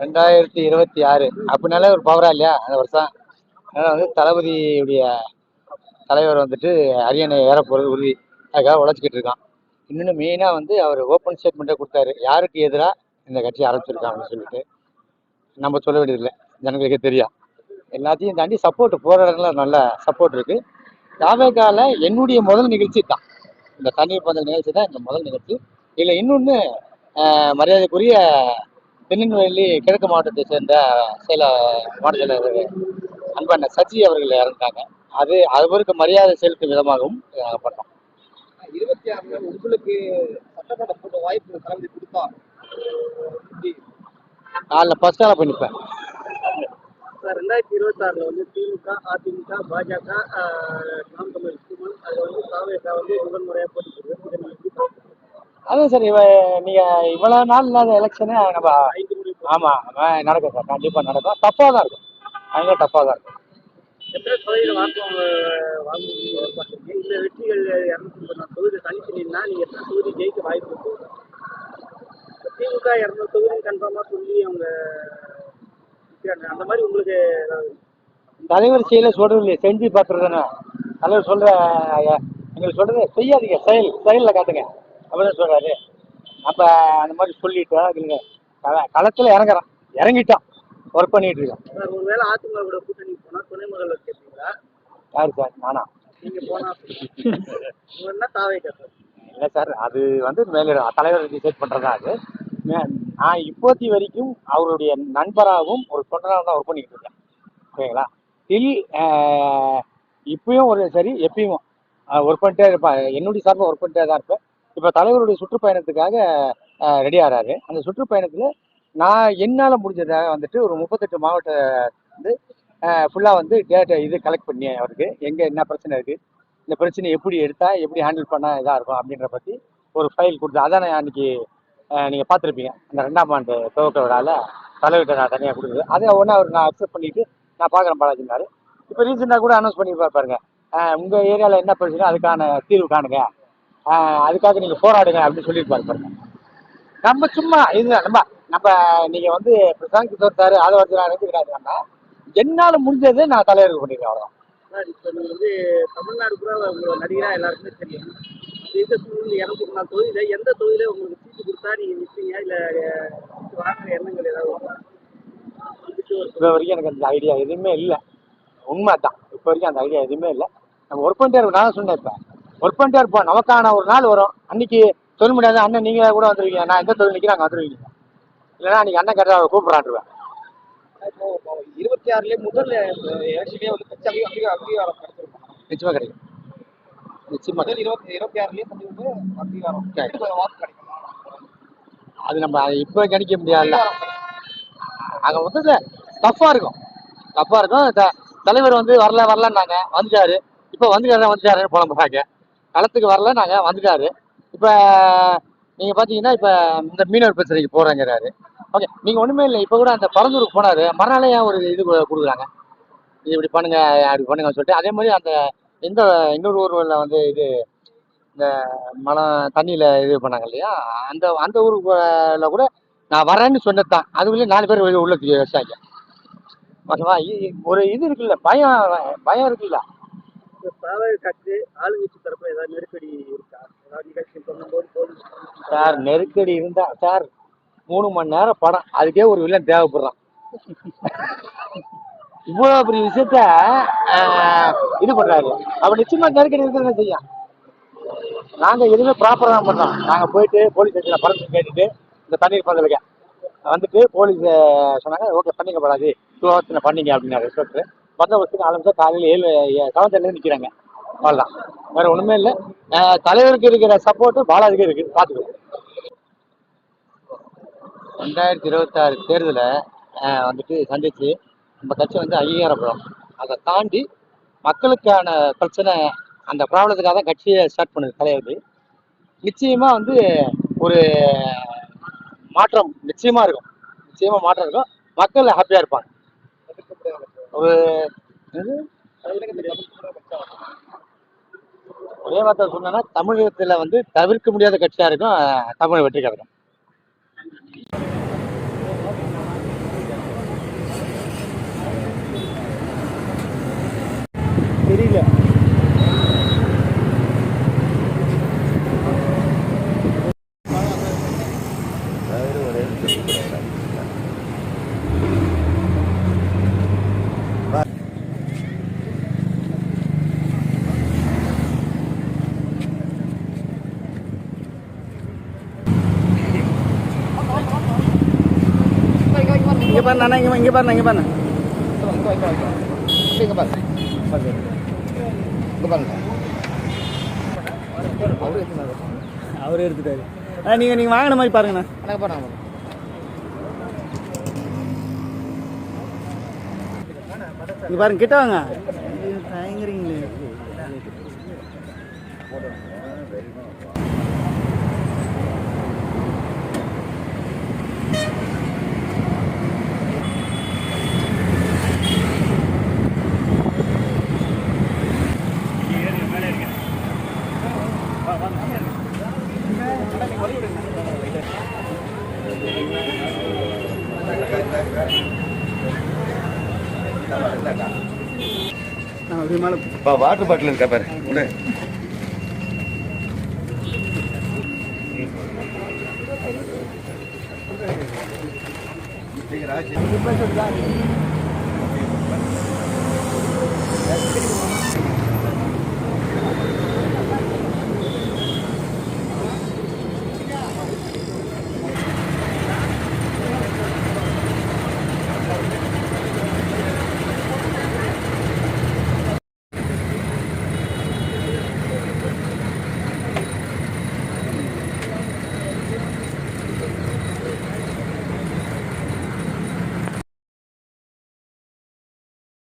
ரெண்டாயிரத்தி இருபத்தி ஆறு. அப்படின்னாலே ஒரு பவரா இல்லையா அந்த வருஷம்? அதனால வந்து தளபதியுடைய தலைவர் வந்துட்டு அரியணை ஏற போகிறது உறுதி. அதுக்காக உழைச்சிக்கிட்டு இருக்கான். இன்னொன்று மெயினாக வந்து அவர் ஓப்பன் ஸ்டேட்மெண்ட்டை கொடுத்தாரு. யாருக்கு எதிராக இந்த கட்சி ஆரம்பிச்சிருக்கான் அப்படின்னு சொல்லிட்டு. நம்ம சொல்ல வேண்டியதில்லை. ஜனங்களுக்கே தெரியும். எல்லாத்தையும் தாண்டி சப்போர்ட் போகிற நல்ல சப்போர்ட் இருக்கு. தாவேகால என்னுடைய முதல் நிகழ்ச்சி தான். இந்த தண்ணீர் பந்தல் நிகழ்ச்சி தான் இந்த முதல் நிகழ்ச்சி. இதில் இன்னொன்று மரியாதைக்குரிய திருநெல்வேலி கிழக்கு மாவட்டத்தை சேர்ந்த சில மாவட்ட செயலர் அன்பண்ண சச்சி அவர்கள் இறந்தாங்க அது அவருக்கு மரியாதை செலுத்தும் விதமாகவும் நாங்கள் பண்ணோம். இருபத்தி ஆறுல உங்களுக்கு சட்டமன்ற போட்ட வாய்ப்பு தளபதி கொடுத்தா நாளில் ஃபஸ்ட் ஆளாக போய் நிற்பேன் சார் ரெண்டாயிரத்தி இருபத்தி ஆறுல வந்து திமுக அதிமுக பாஜக நாம் தமிழ் சுமன் அது வந்து தாவேகா வந்து முதன்முறையா போட்டி போடுறது இதை நீங்க எப்படி பார்க்கறீங்க? அதுவும் சரி இவ நீங்கள் இவ்வளோ நாள் இல்லாத எலெக்ஷனே நம்ம. ஆமாம் நடக்கும் சார் கண்டிப்பாக நடக்கும். டஃப்பாக தான் இருக்கும். பயங்கர டஃப்பாக தான் இருக்கும் நீங்க திமுக இரநூறு தொகுதி கன்ஃபார்மா சொல்லி அவங்க. அந்த மாதிரி உங்களுக்கு தலைவர் செயலை சொல்றது செஞ்சு பார்த்துருதானே தலைவர் சொல்ற எங்களுக்கு சொல்றது செய்யாதீங்க செயல் செயலில் காட்டுங்க. அப்படின்னு சொல்றாரு. நம்ம அந்த மாதிரி சொல்லிட்டோம் இல்லைங்க. கள- களத்துல இறங்குறோம் இறங்கிட்டோம் ஒர்க் பண்ணிட்டு இருக்கோம் சார் ஒருவேளை அதிமுக கூட கூட்டணி போனா துணை முதல்வர் கேட்பீங்களா? யாரு சார்? நானா? நீங்க போனா இல்லை சார் அது வந்து மேலிட தலைவர் டிசைட் பண்ணுறதா அது. நான் இப்போத்தி வரைக்கும் அவருடைய நண்பராகவும் ஒரு தொண்டராகவும் தான் ஒர்க் பண்ணிக்கிட்டு இருக்கேன். ஓகேங்களா? டில் இப்பயும் ஒரு சரி எப்பயும் ஒர்க் பண்ணிட்டே இருப்பேன் என்னுடைய சார்பாக ஒர்க் பண்ணிட்டே தான் இருப்பேன். இப்போ தலைவருடைய சுற்றுப்பயணத்துக்காக ரெடியாகிறாரு அந்த சுற்றுப்பயணத்தில் நான் என்னால் முடிஞ்சதாக வந்துட்டு ஒரு முப்பத்தெட்டு மாவட்ட வந்து ஃபுல்லாக வந்து டேட்டா இது கலெக்ட் பண்ணி அவருக்கு. எங்கே என்ன பிரச்சனை இருக்குது இந்த பிரச்சனை எப்படி எடுத்தா எப்படி ஹேண்டில் பண்ணா இதாக இருக்கும் அப்படின்ற பற்றி ஒரு ஃபைல் கொடுத்து அதான் நான் அன்னைக்கு நீங்கள் பார்த்துருப்பீங்க. அந்த ரெண்டாம் ஆண்டு துவக்க விழாவில் தலைவர்கிட்ட நான் தனியாக கொடுக்குது அதை ஒன்றா அவர் நான் அக்செப்ட் பண்ணிட்டு நான் பார்க்குறேன் பாலாஜினாரு இப்போ ரீசெண்டாக கூட அனௌன்ஸ் பண்ணி பாருங்க. உங்கள் ஏரியாவில் என்ன பிரச்சனை அதுக்கான தீர்வு காணுங்க. அதுக்காக நீங்கள் போராடுங்க அப்படின்னு சொல்லியிருப்பாரு பாருங்க. நம்ம சும்மா இது நம்ம நம்ம நீங்கள் வந்து பிரசாந்த் அதை வந்து நான் நினைச்சுக்கிறாரு நம்ம. என்னால் முடிஞ்சது நான் தலைவருக்கு பண்ணியிருக்கேன் அவ்வளோதான் சார் இப்போ நீங்க வந்து தமிழ்நாடு கூட உங்களோட நடிகரா எல்லாருக்குமே தெரியும். இந்த தொகுதி இரநூத்தி நாலு தொகுதியில எந்த தொகுதியில உங்களுக்கு சீட்டு கொடுத்தா நீங்க நிற்பீங்க இல்ல வாங்குற எண்ணங்கள் ஏதாவது இப்போ வரைக்கும் எனக்கு அந்த ஐடியா எதுவுமே இல்லை. உண்மை தான் இப்போ வரைக்கும் அந்த ஐடியா எதுவுமே இல்லை. நம்ம ஒர்க் பண்ணிட்டே நான் சொன்னேன் இப்போ. ஒர்க் பண்ணிட்டே இருப்போம். நமக்கான ஒரு நாள் வரும். அன்னைக்கு சொல்ல முடியாது. அண்ணன் நீங்கள் கூட வந்துருவீங்க நான் எந்த தொழில் நிற்கிறேன் அங்கே வந்துருவீங்க இல்லைன்னா அன்னைக்கு அண்ணன் கரெக்டாக கூப்பிட்றான்ருவேன் இருபத்தி ஆறுலயே முதல் எலெக்ஷனே வந்து கட்சி அதிக அதிக அங்கீகாரம் கிடைச்சிருக்கும் நிச்சயமாக கிடைக்கும். நிச்சயமாக முதல் இருபத்தி இருபத்தி ஆறுலயே வந்து அங்கீகாரம் கிடைக்கும். அது நம்ம இப்போ கணிக்க முடியாதுல்ல. அங்கே மொத்தத்தில் டஃப்பாக இருக்கும். டஃப்பாக இருக்கும். தலைவர் வந்து வரல வரலன்னாங்க. வந்துட்டாரு. இப்போ வந்துட்டாரு வந்துட்டாருன்னு புலம்புறாங்க களத்துக்கு வரல நாங்கள் வந்துட்டாரு? இப்போ நீங்கள் பார்த்தீங்கன்னா இப்போ இந்த மீனவர் பிரச்சனைக்கு போகிறேங்கிறாரு ஓகே நீங்கள் ஒன்றுமே இல்லை இப்போ கூட அந்த பரந்தூருக்கு போனார். மறுநாளே ஏன் ஒரு இது கொடுக்குறாங்க? இது இப்படி பண்ணுங்க அப்படி பண்ணுங்கன்னு சொல்லிட்டு அதே மாதிரி அந்த இந்த இன்னொரு ஊரில் வந்து இது இந்த மலம் தண்ணியில் இது பண்ணாங்க இல்லையா? அந்த அந்த ஊருக்குள்ள கூட நான் வரேன்னு சொன்னது தான் அதுக்குள்ளேயே நாலு பேர் உள்ள வச்சாங்க ஓகேவா? இ- ஒரு இது இருக்குல்ல பயம் பயம் இருக்குல்ல. சார் நெருக்கடி இருந்தா சார் மூணு மணி நேரம் படம் அதுக்கே ஒரு வில்லன் தேவைப்படுறான். இவ்வளோ பெரிய விஷயத்த இது பண்றாரு. அப்ப நிச்சயமா நெருக்கடி இருக்கிறத செய்யும்? நாங்க எதுவுமே ப்ராப்பரா தான் பண்றோம். நாங்க போயிட்டு போலீஸ் ஸ்டேஷன்ல பர்மிஷன் கேட்டுட்டு இந்த தண்ணீர் பந்தலுக்கு வந்துட்டு போலீஸ் சொன்னாங்க ஓகே பண்ணிக்க படாது டூ ஹவர்ஸ் பண்ணீங்க அப்படின்னாரு ரிசோர்ட் பந்தோபஸ்துக்கு நாலு நிமிஷம் காலையில் ஏழு செவன் நிற்கிறாங்க அவ்வளோதான் வேற ஒன்றுமே இல்லை. தலைவருக்கு இருக்கிற சப்போர்ட்டு பாலாஜிக்கு இருக்கு. பார்த்துக்கோ ரெண்டாயிரத்தி இருபத்தாறு தேர்தலை வந்துட்டு சந்திச்சு நம்ம கட்சி வந்து அங்கீகாரப்படும். அதை தாண்டி மக்களுக்கான பிரச்சனை அந்த ப்ராப்ளத்துக்காக தான் கட்சியை ஸ்டார்ட் பண்ணுது தலைவர் நிச்சயமாக வந்து ஒரு மாற்றம் நிச்சயமாக இருக்கும். நிச்சயமாக மாற்றம் இருக்கும். மக்கள் ஹாப்பியாக இருப்பாங்க. ஒரு ஒரே வார்த்தை சொன்னா தமிழகத்துல வந்து தவிர்க்க முடியாத கட்சியா இருக்கும் தமிழ் வெற்றி கழகம். தெரியல. இங்க பாரு அண்ணா இங்க இங்க பாரு இங்க பாரு இங்கே பாருங்க இங்கே பாருங்க. அவரே எடுத்துட்டாரு. ஆ நீங்க நீங்க வாங்கின மாதிரி பாருங்கண்ணா. எனக்கு பாருங்க இங்க பாருங்க கிட்ட வாங்க. நான் வாட்டர் பாட்டில் இருக்கா பாரு. உள்ள இப்போ